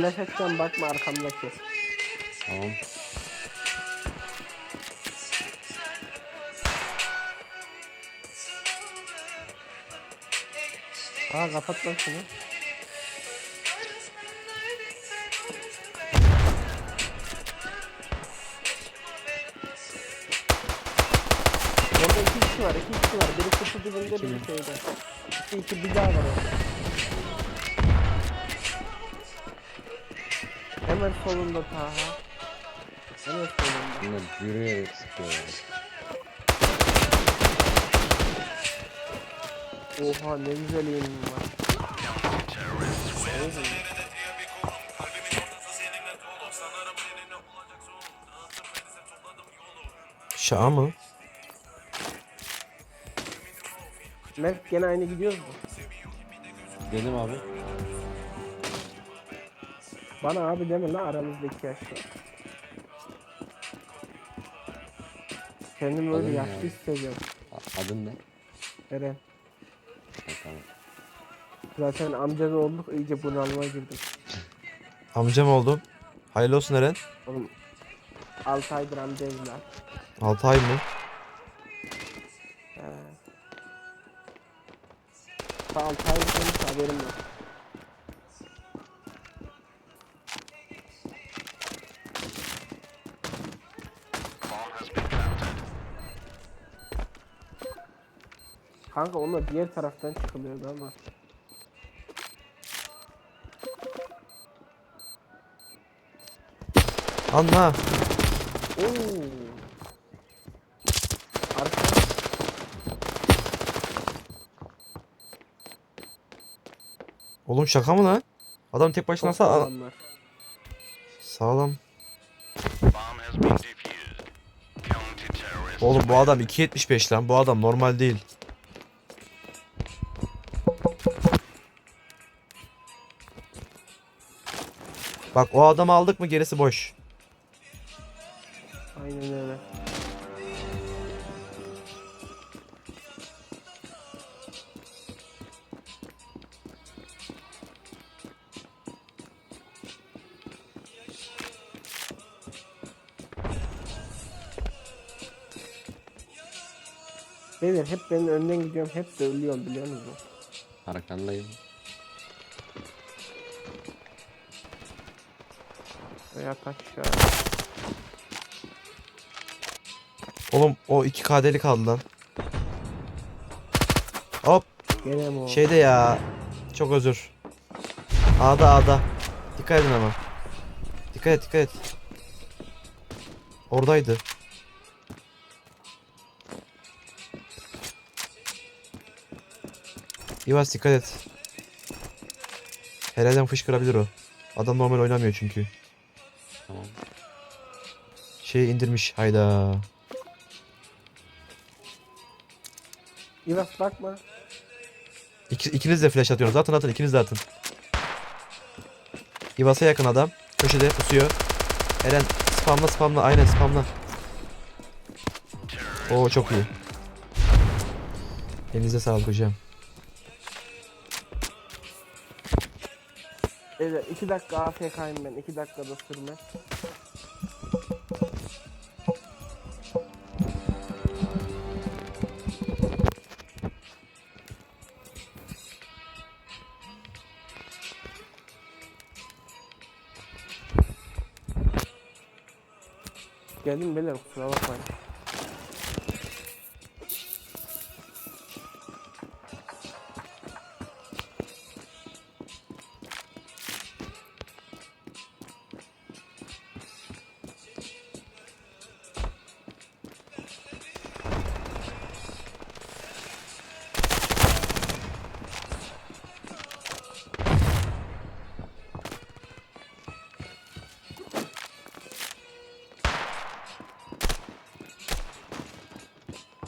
Flash açacağım bakma arkamdaki. Tamam. Aa kapat lan şunu. Orada iki kişi var, iki kişi var. Biri kutu dibinde, biri şeyde. İki, iki bir daha var orada. Hemen solunda Taha. Hemen solunda. Bunlar yürüyerek sıkıyor. Oha ne güzel eğimim var. Şaha mı? Mert gene aynı gidiyoruz mu? Dedim abi. Bana abi deme lan aramızdaki yaş var. Kendimi öyle Alın ya. yaşlı hissediyorum. A- Adın ne? Eren. Ha, tamam. Zaten amca da olduk iyice bunalıma girdim. Amcam oldum. Hayırlı olsun Eren. Oğlum 6 aydır amcayım lan. 6 ay mı? He. Daha 6 aydır haberim yok. Kanka onlar diğer taraftan çıkılıyordu ama. Anla. Oo. Arka. Oğlum şaka mı lan? Adam tek başına Çok sağ sağlamlar. sağlam. Oğlum bu adam 2.75 lan. Bu adam normal değil. Bak o adamı aldık mı gerisi boş. Aynen öyle. Beyler hep benim önden gidiyorum hep de ölüyorum biliyor musunuz? Arkandayım. Veya taş ya. Oğlum o 2 KD'li kaldı lan. Hop Gene mi o? şeyde ya. Çok özür. A'da A'da. Dikkat edin ama. Dikkat et dikkat et. Oradaydı. İvas dikkat et. Herhalde fışkırabilir o. Adam normal oynamıyor çünkü. Şeyi indirmiş hayda. İvas bakma. İki, ikiniz de flash atıyorsunuz. Atın atın ikiniz de atın. İvas'a yakın adam. Köşede pusuyor. Eren spamla spamla aynen spamla. Oo çok iyi. Elinize sağlık hocam. Beyler 2 dakika AFK'yim ben 2 dakikada sürme. Geldim beyler kusura bakmayın.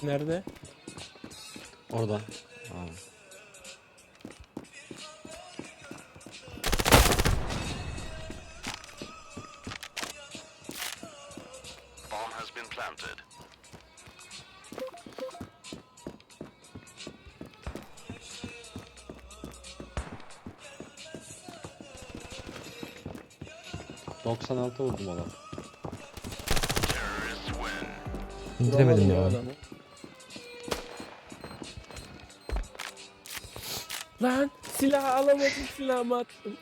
Nerede? Orada. Abi. Bomb has been planted. 96 vurdum adam. İndiremedim ya. adamı. Lan silah alamadım silahımı attım.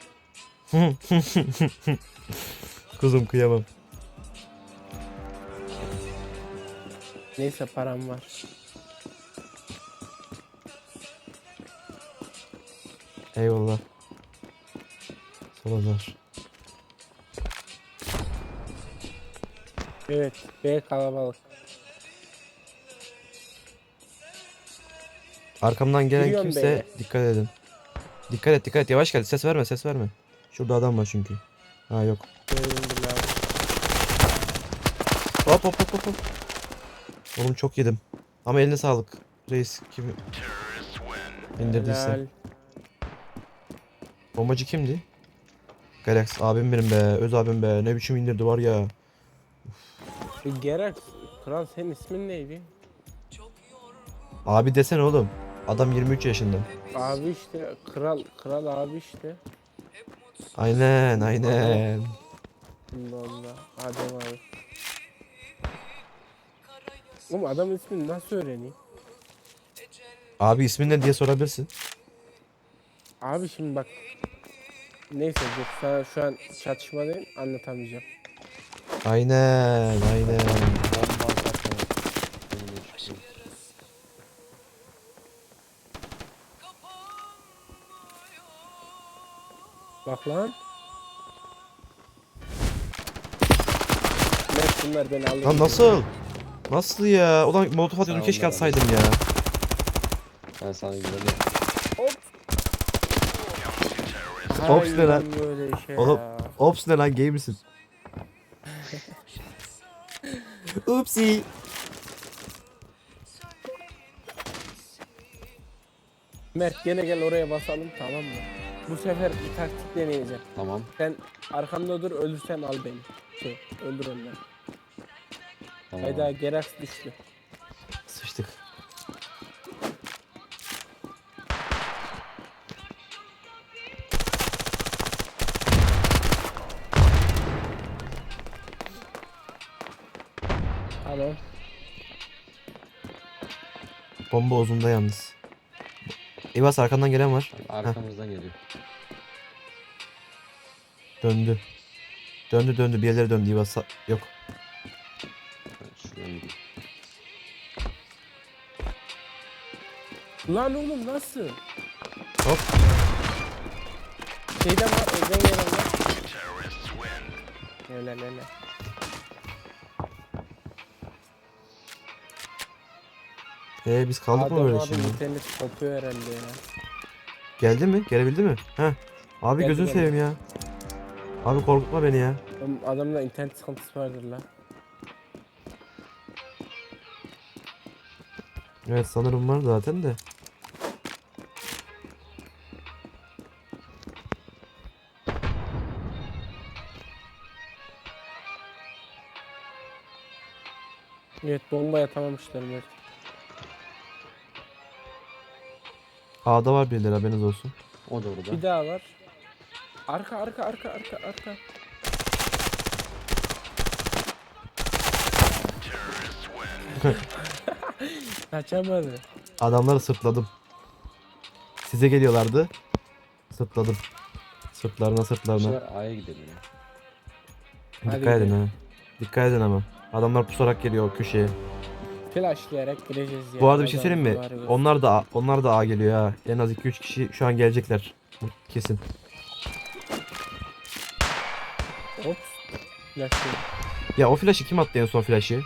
Kuzum kıyamam. Neyse param var. Eyvallah. Solazar. Evet B kalabalık. Arkamdan gelen Giriyorum kimse B'ye. dikkat edin. Dikkat et dikkat et yavaş gel ses verme ses verme. Şurada adam var çünkü. Ha yok. Hop hop hop hop hop. Oğlum çok yedim. Ama eline sağlık. Reis kim indirdiyse. Helal. Bombacı kimdi? Galax abim benim be. Öz abim be. Ne biçim indirdi var ya. Gerek. Kral senin ismin neydi? Abi desene oğlum. Adam 23 yaşında. Abi işte kral kral abi işte. Aynen aynen. Allah Allah. Adem abi. Oğlum adamın ismini nasıl öğreneyim? Abi ismin ne diye sorabilirsin. Abi şimdi bak. Neyse dur sana şu an çatışmadayım anlatamayacağım. Aynen aynen. Lan. Mert bunlar beni alır. Lan nasıl? Nasıl ya? Ulan molotof atıyordum keşke onları atsaydım ya. Ben sana güveniyorum. Hop. Ops ne lan? Böyle şey Oğlum. ya. Ops ne lan gay misin? Upsi. Mert gene gel oraya basalım tamam mı? Bu sefer bir taktik deneyeceğim. Tamam. Sen arkamda dur ölürsem al beni. Şey öldür onları. Tamam. Hayda Gerax düştü. Sıçtık. Tamam. Bomba uzunda yalnız. İvas arkandan gelen var. Arkamızdan geliyor. Döndü. Döndü döndü bir yerlere döndü. Sa- Yok. Lan oğlum nasıl? Hop. Şeyden var evden gelen var. Öyle öyle. Ee biz kaldık mı böyle abi şimdi? internet kopuyor herhalde ya. Geldi mi? Gelebildi mi? Heh. Abi Geldi, gözünü geldi. seveyim ya. Abi korkutma beni ya. Oğlum Adamda internet sıkıntısı vardır lan. Evet sanırım var zaten de. Evet bomba yatamamışlar Mert. A'da var birileri haberiniz olsun. O da orada. Bir daha var. Arka arka arka arka arka. Kaçamadı. Adamları sırtladım. Size geliyorlardı. Sırtladım. Sırtlarına sırtlarına. A'ya gidelim ya. Hadi Dikkat edin gidelim. ha. Dikkat edin ama. Adamlar pusarak geliyor o köşeye. Flashlayarak gireceğiz ya. Bu arada bir şey söyleyeyim mi? Onlar da onlar da A geliyor ha. En az 2-3 kişi şu an gelecekler. Kesin. Ops. Flashlıyorum. Ya o flash'ı kim attı en son flash'ı?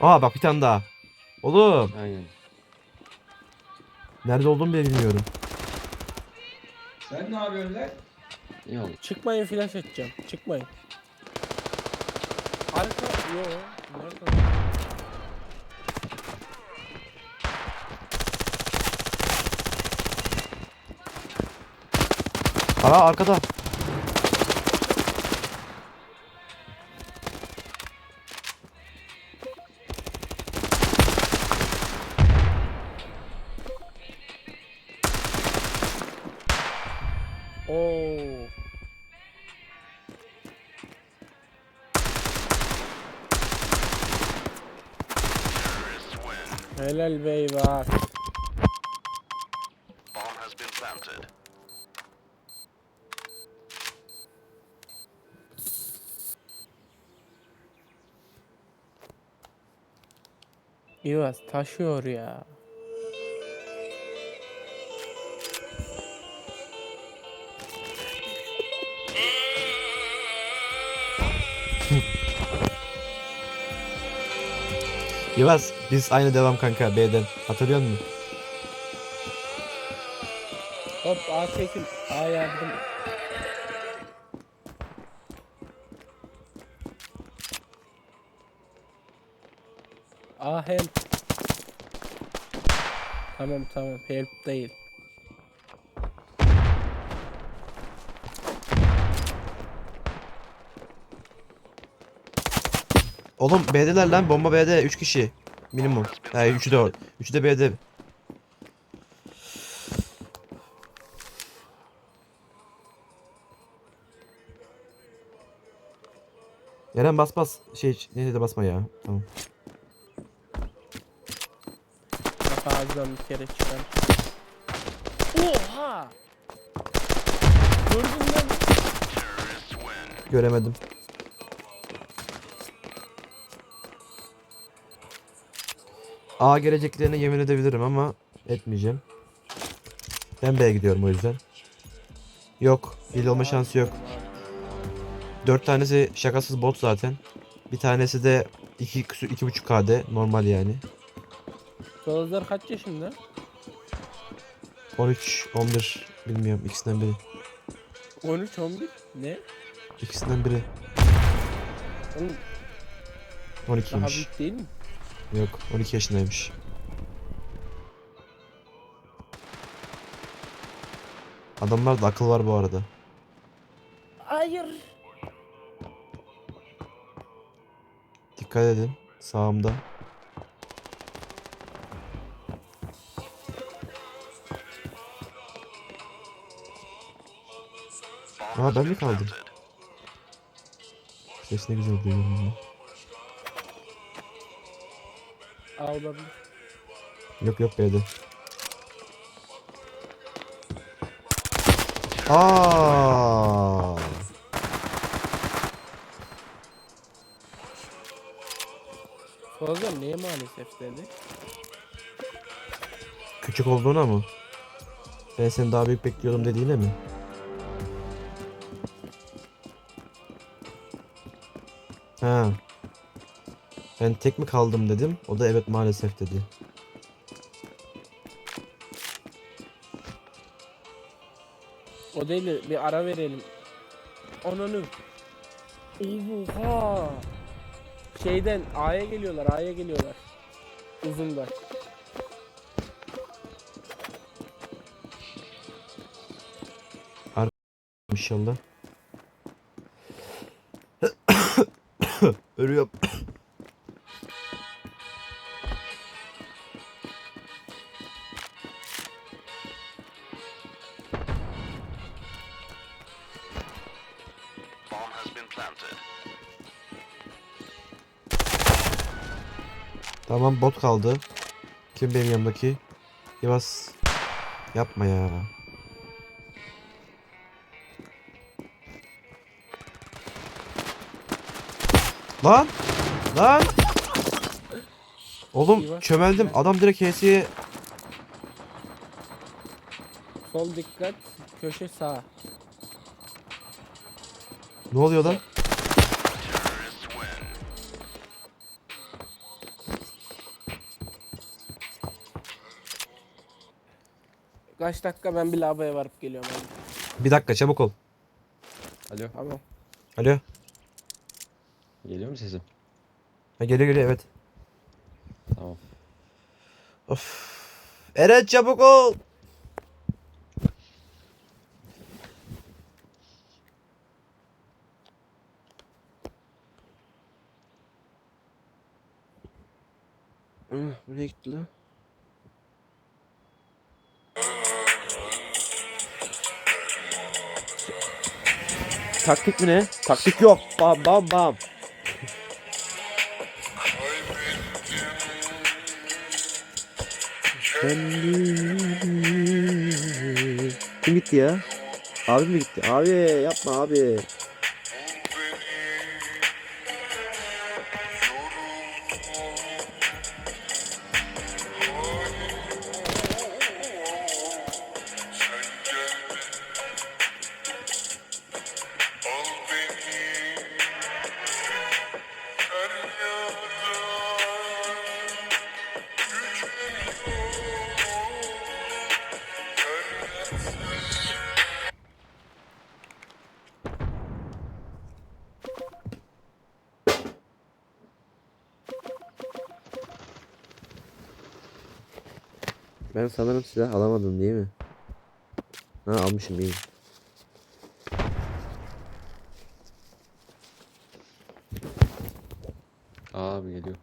Aa bak bir tane daha. Oğlum Aynen. nerede olduğumu bile bilmiyorum. Sen ne yapıyorsun lan? Oldu. Çıkmayın flash atacağım. Çıkmayın. Arka yo. Nerede? Aa arkada. Oo. Helal beybat. Bomb has been planted. Yuvas taşıyor ya. Yivaz biz aynı devam kanka B'den. Hatırlıyor musun? Hop A çekil. A yardım. A help. Tamam tamam help değil. Oğlum B'deler lan bomba B'de 3 kişi. Minimum. Ha 3'ü de o. 3'ü de B'de. Eren bas bas. Şey ne de basma ya. Tamam. Bak ağzından bir kere çıkar. Oha! Gördün lan. Göremedim. A geleceklerine yemin edebilirim ama etmeyeceğim. Ben B'ye gidiyorum o yüzden. Yok. Hile olma şansı yok. Dört tanesi şakasız bot zaten. Bir tanesi de 2 iki, buçuk KD normal yani. Sözler kaç yaşında? 13 11 bilmiyorum ikisinden biri. 13 11. Ne? İkisinden biri. Oğlum daha 12'ymiş. büyük değil mi? Yok 12 yaşındaymış. Adamlarda akıl var bu arada. Hayır. Dikkat edin sağımda. Aa ben mi kaldım? Ses ne güzel duyuyorum ya. A olabilir. Yok yok B'de. Aa. Sözler neye maalesef dedi? Küçük olduğuna mı? Ben seni daha büyük bekliyordum dediğine mi? Ha. Ben tek mi kaldım dedim. O da evet maalesef dedi. O değil de bir ara verelim. Ananı. Oha. Şeyden A'ya geliyorlar, A'ya geliyorlar. Uzunda. İnşallah. Ölüyorum. Bomb has been planted. Tamam bot kaldı. Kim benim yanımdaki? Yavaz. Yapma ya. Lan! Lan! Oğlum çömeldim. Adam direkt HS'ye Sol dikkat, köşe sağ. ne oluyor lan? Kaç dakika ben bir lavaboya varıp geliyorum abi. Bir dakika çabuk ol. Alo. Tamam. Alo. Geliyor mu sesim? Ha, geliyor geliyor evet. Tamam. Of. Eren çabuk ol. Ah, Buraya gitti lan. Taktik mi ne? Taktik yok. Bam bam bam. Kim gitti ya? Abi mi gitti? Abi yapma abi. Ben sanırım silah alamadım değil mi? Ha almışım iyi. Abi geliyor.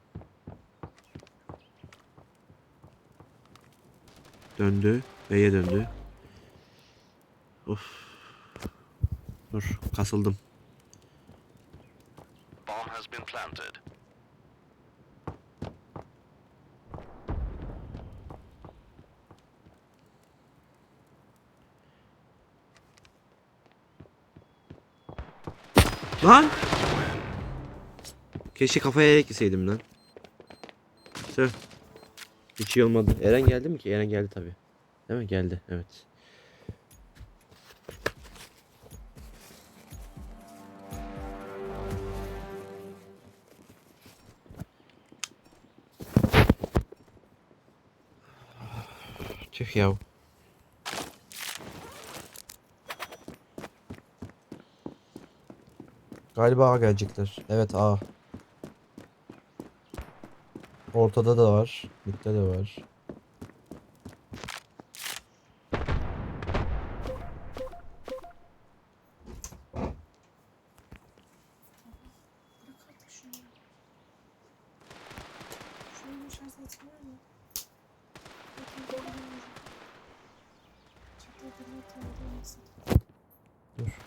Döndü. B'ye döndü. Of. Dur kasıldım. Bomb has been planted. Lan! Keşke kafaya ekleseydim lan. Tüh. Hiç iyi olmadı. Eren geldi mi ki? Eren geldi tabi. Değil mi? Geldi. Evet. Tüh yav. Galiba A gelecekler. Evet A. Ortada da var. Mid'de de var. Bırak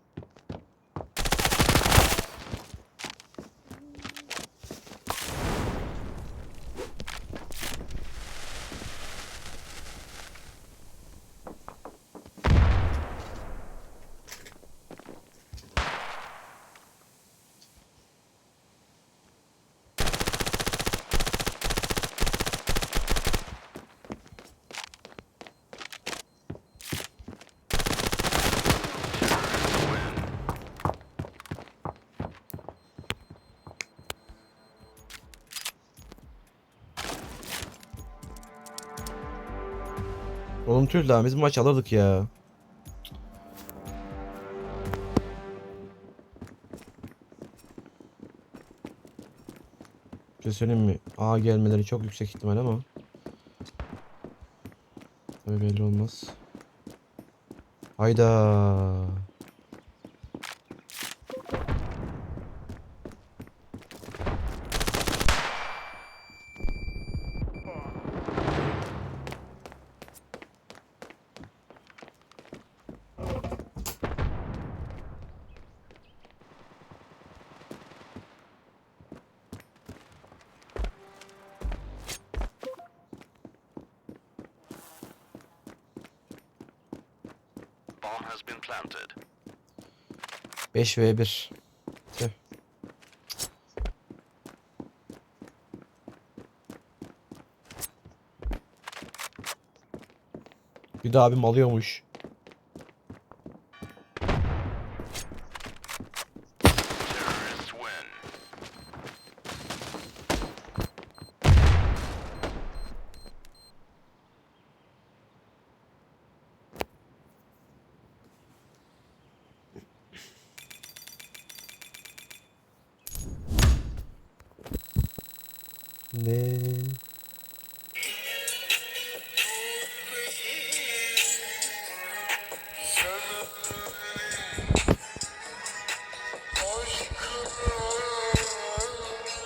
Tüh lan biz maç alırdık ya. Bir şey söyleyeyim mi? A gelmeleri çok yüksek ihtimal ama. Tabii belli olmaz. Hayda. Bomb has been planted. 5 v 1. Tüh. Bir de abim alıyormuş.